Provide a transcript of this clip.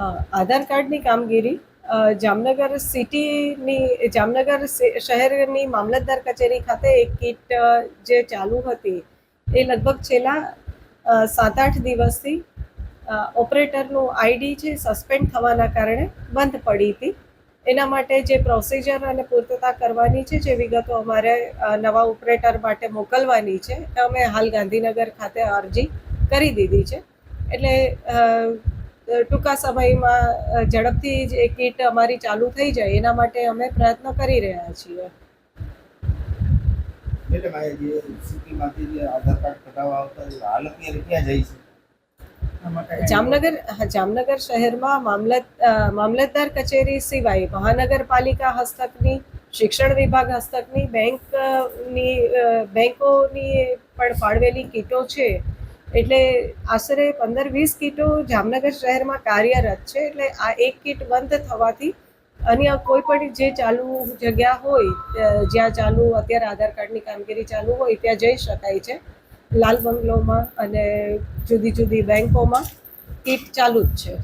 આધાર કાર્ડની કામગીરી જામનગર સિટીની, જામનગર શહેરની મામલતદાર કચેરી ખાતે એક કીટ જે ચાલુ હતી, એ લગભગ છેલ્લા સાત આઠ દિવસથી ઓપરેટરનું આઈડી છે સસ્પેન્ડ થવાના કારણે બંધ પડી હતી. એના માટે જે પ્રોસિજર અને પૂર્તતા કરવાની છે, જે વિગતો અમારે નવા ઓપરેટર માટે મોકલવાની છે અમે હાલ ગાંધીનગર ખાતે અરજી કરી દીધી છે. એટલે ટૂંકા સમયમાં ઝડપથી જ એ કીટ અમારી ચાલુ થઈ જાય એના માટે અમે પ્રયત્ન કરી રહ્યા છીએ. એટલે ભાઈ જે સિટીમાંથી જે આધાર કાર્ડ કઢાવવા આવતા હોય, ક્યાં જાય છે? જામનગર હા, જામનગર શહેરમાં મામલત મામલતદાર કચેરી સિવાય મહાનગરપાલિકા હસ્તકની શિક્ષણ વિભાગ હસ્તકની બેંકની બેંકોની પણ ફાળવેલી કીટો છે. એટલે આશરે પંદર વીસ કીટો જામનગર શહેરમાં કાર્યરત છે, એટલે આ એક કીટ બંધ થવાથી અન્ય કોઈ પણ જે ચાલુ જગ્યા હોય જ્યાં ચાલુ અત્યારે આધાર કાર્ડની કામગીરી ચાલુ હોય, ત્યાં જઈ શકાય છે. લાલ બંગલોમાં અને જુદી જુદી બેંકોમાં કીટ ચાલુ જ છે.